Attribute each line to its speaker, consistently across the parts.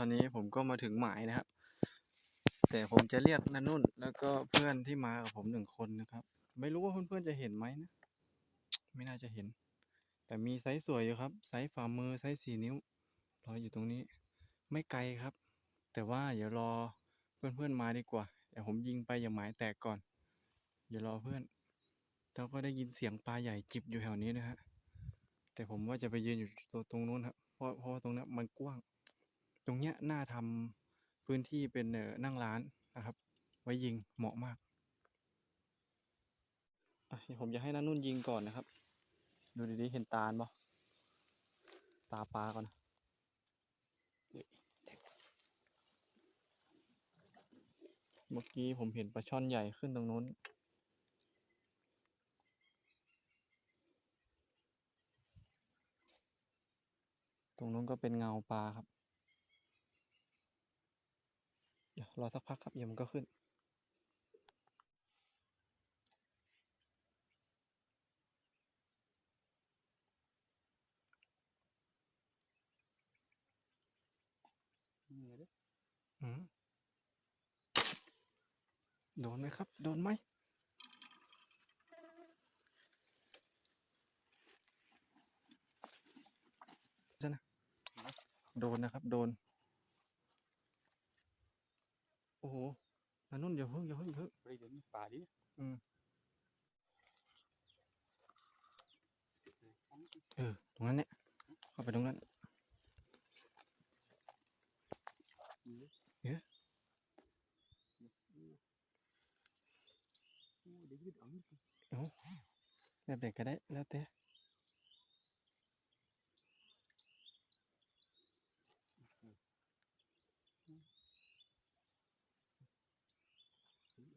Speaker 1: ตอนนี้ผมก็มาถึงหมายนะครับ แต่ผมจะเรียกนันนุ่น แล้วก็เพื่อนที่มากับผมหนึ่งคนนะครับ ไม่รู้ว่าเพื่อนๆจะเห็นไหมนะ ไม่น่าจะเห็น แต่มีไซส์สวยอยู่ครับ ไซส์ฝ่ามือไซส์สี่นิ้วรออยู่ตรงนี้ ไม่ไกลครับ แต่ว่าเดี๋ยวรอเพื่อนๆมาดีกว่าเดี๋ยวผมยิงไปอย่าหมายแตกก่อนเดี๋ยวรอเพื่อนแล้วก็ได้ยินเสียงปลาใหญ่จิบอยู่แถวนี้นะฮะแต่ผมว่าจะไปยืนอยู่ตรงนู้นครับเพราะเพราะว่าตรงนี้ยมันกว้าง ตรงเนี้ยน่าทำพื้นที่เป็นเนั่งร้านนะครับ ไว้ยิงเหมาะมากเดี๋ยวผมจะให้น้านุ่นยิงก่อนนะครับ ดูดีๆเห็นตาลปะตาปลาก่อนนะเมื่อกี้ผมเห็นปลาช่อนใหญ่ขึ้นตรงนู้น ตรงนู้นก็เป็นเงาปลาครับ เดี๋ยวรอสักพักครับเดี๋ยวมันก็ขึ้นอืมโดนไหมครับ โดนไหมใช่นะโดนนะครับ โดน โอ้โหนันนุ่นอย่าเพิ่งอย่าเพิ่งอย่าเพิ่ง
Speaker 2: ไปเดี๋ยวนี้ป่าดิ
Speaker 1: อืมเออตรงนั้นเนี่ยเข้าไปตรงนั้นเอ๊ะ
Speaker 2: เดี๋ยวยืดเอานี่
Speaker 1: เอาแบบไหนก็ได้แล้วแต่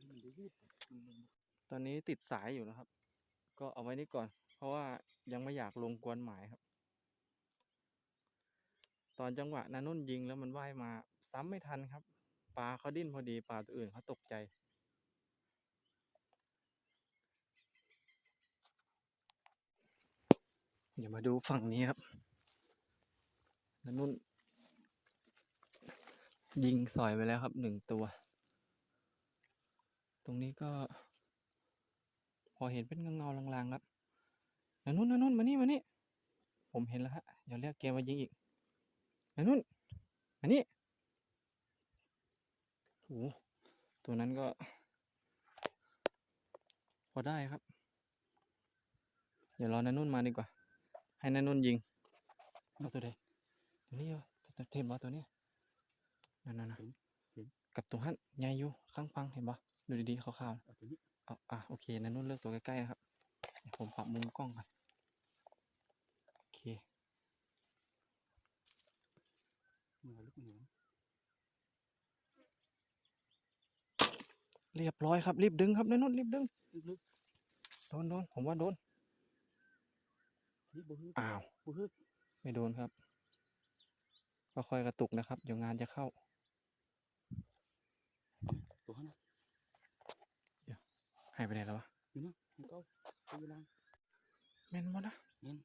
Speaker 2: มันเดี๋ยวยืด
Speaker 1: ตอนนี้ติดสายอยู่นะครับ ก็เอาไว้นี่ก่อน เพราะว่ายังไม่อยากลงกวนหมายครับ ตอนจังหวะนานุ่นยิงแล้วมันว่ายมา ซ้ำไม่ทันครับปลาเขาดิ้นพอดีปลาตัวอื่นเขาตกใจ เดี๋ยวมาดูฝั่งนี้ครับนานุ่น ยิงสอยไปแล้วครับหนึ่งตัว ตรงนี้ก็ พอเห็นเป็นเงาๆลางๆครับนานุ่นนานุ่นมานี่มานี่ผมเห็นแล้วฮะเดี๋ยวเรียกเกมมายิงอีกนานุ่นมานี่โอ้โหตัวนั้นก็ พอได้ครับ เดี๋ยวรอนานุ่นมาดีกว่า ให้นานุ่นยิงเอาตัวใดตัวนี้เหรอตัวเทมบอตัวเนี้ยนั่นนั่นกับตัวหันใหญ่อยู่ข้างฟังเห็นปะ ดูดีๆขาวๆ
Speaker 2: เอาตัวนี้
Speaker 1: เอาอะโอเคนันนุ่นเลือกตัวใกล้ๆนะครับเดี๋ยวผมปรับมุมกล้องก่อนโอเค
Speaker 2: มือลูกเหนียว
Speaker 1: เรียบร้อยครับ รีบดึงครับนันนุ่นรีบดึง
Speaker 2: ลึก
Speaker 1: โดนโดนผมว่าโดน
Speaker 2: ๆนี่บ่ฮึด
Speaker 1: อ้าว
Speaker 2: บ่ฮึด
Speaker 1: ไม่โดนครับก็ค่อยกระตุกนะครับเดี๋ยวงานจะเข้า
Speaker 2: ตัวนั้น
Speaker 1: หายไปไหนแล้ววะ
Speaker 2: อยู่นะมันก็ไปอยู่ล่าง
Speaker 1: แม่นบ่นะ
Speaker 2: เน้น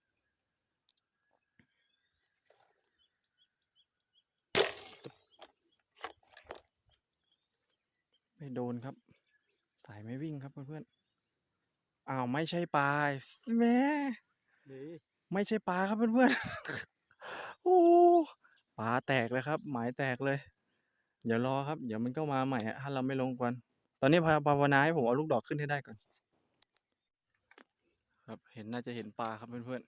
Speaker 1: ไม่โดนครับ สายไม่วิ่งครับเพื่อนๆอ้าวไม่ใช่ปลาแหม่
Speaker 2: เด้
Speaker 1: ไม่ใช่ปลาครับเพื่อนๆโอ้ปลาแตกเลยครับ หมายแตกเลย เดี๋ยวรอครับ เดี๋ยวมันก็มาใหม่อะถ้าเราไม่ลงก่อนต อนนี้พาภาวนาให้ผมเอาลูกดอกขึ้นให้ได้ก่อน ครับเห็นน่าจะเห็นปลาครับเพื่อน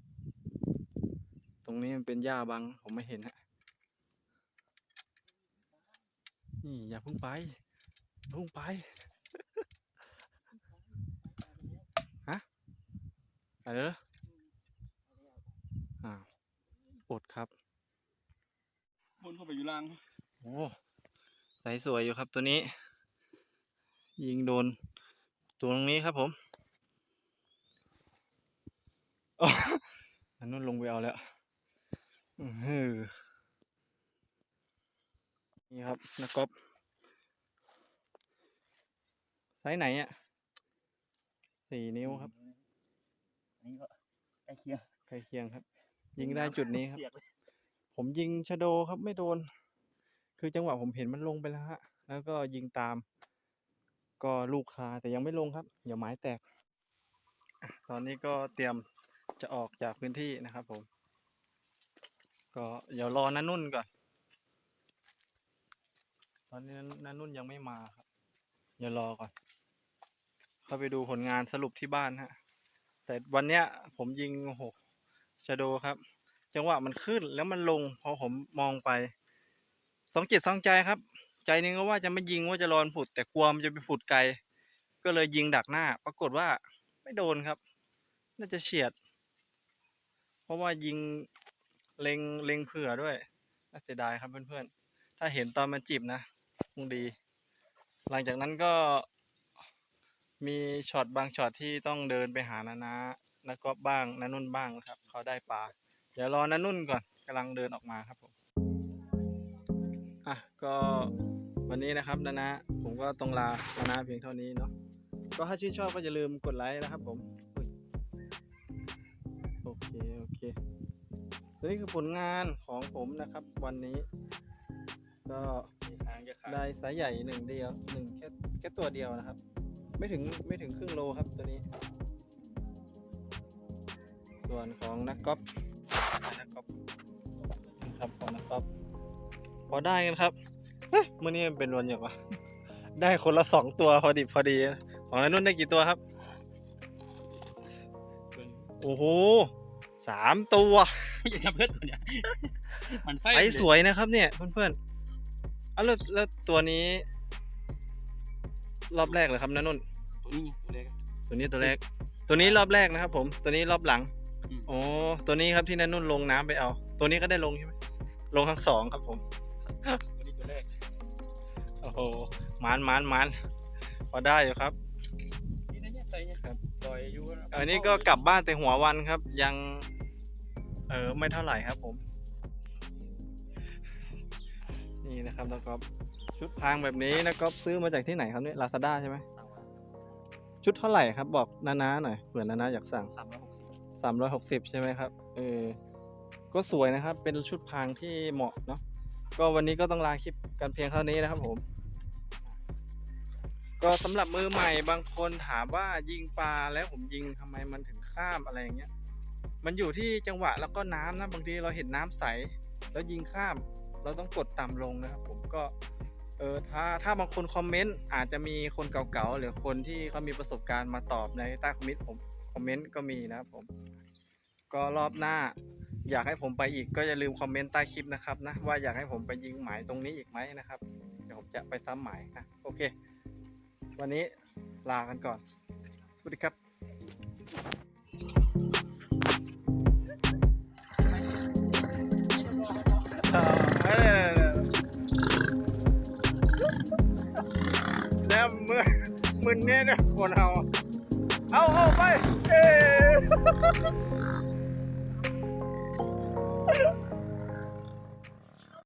Speaker 1: ๆ ตรงนี้มันเป็นหญ้าบังผมไม่เห็นฮะนี่อย่าเพิ่งไปอย่าเพิ่งไปฮะไปเลยเหรออ้าวอดครับ
Speaker 2: บนเข้าไปอยู่ล่าง
Speaker 1: โอ้ใสสวยอยู่ครับตัวนี้ ยิงโดนตัวตรงนี้ครับผมอ๋ออันนู้นลงไปเอาแล้วอือหือนี่ครับนักกบไซส์ไหนอะสี่นิ้วครับ
Speaker 2: อันนี้ก็ใกล้เคียง
Speaker 1: ใกล้เคียงครับ ยิงได้จุดนี้ครับ
Speaker 2: เปียกเลย
Speaker 1: ผผมยิงชะโดครับไม่โดน คือจังหวะผมเห็นมันลงไปแล้วฮะ แล้วก็ยิงตาม ก็ลูกคาแต่ยังไม่ลงครับอย่าไม้แตก ตอนนี้ก็เตรียมจะออกจากพื้นที่นะครับผม ก็เดี๋ยวรอนันนุ่นก่อน ตอนนี้นันนุ่นยังไม่มาครับเดี๋ยวรอก่อน เข้าไปดูผลงานสรุปที่บ้านฮะ แต่วันเนี้ยผมยิงโอ้โหชะโดครับ จังหวะมันขึ้นแล้วมันลงพอผมมองไปสองจิตสองใจครับ ใจนึงก็ว่าจะไม่ยิงว่าจะรอนผุด แต่กลัวมันจะไปผุดไกล ก็เลยยิงดักหน้า ปรากฏว่าไม่โดนครับ น่าจะเฉียด เพราะว่ายิงเล็งเล็งเผื่อด้วยน่าเสียดายครับเพื่อนๆ ถ้าเห็นตอนมันจีบนะคงดี หลังจากนั้นก็มีช็อตบางช็อตที่ต้องเดินไปหานานาแล้วก็บ้างนานุ่นบ้างครับ เขาได้ปลาเดี๋ยวรอนานุ่นก่อนกำลังเดินออกมาครับผม อะก็วันนี้นะครับนานาผมก็ต้องลานานาเพียงเท่านี้เนาะก็ถ้าชื่นชอบก็อย่าลืมกดไลค์นะครับผมอุ๊ยโอเคโอเคตัวนี้คือผลงานของผมนะครับ วันนี้ ก็
Speaker 2: ทางจะขาด
Speaker 1: ได้ไซส์ใหญ่หนึ่งเดียวหนึ่งแค่แค่ตัวเดียวนะครับ ไม่ถึงไม่ถึงครึ่งโลครับตัวนี้ ส่วนของนักกอล์ฟนักกอล์ฟนะครับของนักกอล์ฟ พอได้กันครับเฮ้ยมื่อนี้มันเป็นวันอย่างวะได้คนละสองตัวพอดีพอดี ของนันนุ่นได้กี่ตัวครับ โอ้โหสามตัว
Speaker 2: อย่าจะเพื่อนตัวเนี้ยมันไส้
Speaker 1: ไซส์สวยนะครับเนี่ยเพื่อนๆอะแล้วแล้วตัวนี้ รอบแรกเหรอครับนันนุ่น
Speaker 2: ตัวนี้ตัวเล็ก
Speaker 1: ตัวนี้ตัวแรก ตัวนี้รอบแรกนะครับ ผม ตัวนี้รอบหลัง
Speaker 2: อืม
Speaker 1: โอ้ตัวนี้ครับที่นันนุ่นลงน้ำไปเอา ตัวนี้ก็ได้ลงใช่ไหมลงทั้งสองครับผม หหมานหมานหมานพอได้อยู่ครับ
Speaker 2: นี่นะเนี่ยใส่เนี่ย
Speaker 1: ครับ
Speaker 2: ปล่อยอยู่ะ
Speaker 1: อันนี้ก็กลับบ้านแต่หัววันครับ ยัง เออไม่เท่าไหร่ครับผม นี่นะครับแล้วก็ชุดพรางแบบนี้นะก็ซื้อมาจากที่ไหนครับเนี่ยลาซาด้าใช่ไหม
Speaker 2: สั่งมา
Speaker 1: ชุดเท่าไหร่ครับ บอกนาๆหน่อยเผื่อนาๆอยากสั่ง
Speaker 2: สามร้อยหกสิบ
Speaker 1: สามร้อยหกสิบใช่ไหมครับเออก็สวยนะครับ เป็นชุดพรางที่เหมาะเนาะก็วันนี้ก็ต้องลาคลิปกันเพียงเท่านี้นะครับผม ก็สำหรับมือใหม่บางคนถามว่ายิงปลาแล้วผมยิงทำไมมันถึงข้ามอะไรอย่างเงี้ย มันอยู่ที่จังหวะแล้วก็น้ำนะบางทีเราเห็นน้ำใส แล้วยิงข้าม เราต้องกดต่ำลงนะครับผมก็เออถ้าถ้าบางคนคอมเมนต์อาจจะมีคนเก่าๆหรือคนที่เขามีประสบการณ์มาตอบในใต้คอมเมนต์ผมคอมเมนต์ก็มีนะครับผม ก็รอบหน้า อยากให้ผมไปอีกก็อย่าลืมคอมเมนต์ใต้คลิปนะครับนะว่าอยากให้ผมไปยิงหมายตรงนี้อีกไหมนะครับเดี๋ยวผมจะไปซ้ำหมายนะโอเค วันนี้ลากันก่อน สวัสดีครับแล้วมือมือเนี่ยนะคนเอา เอาเอาไป เอ้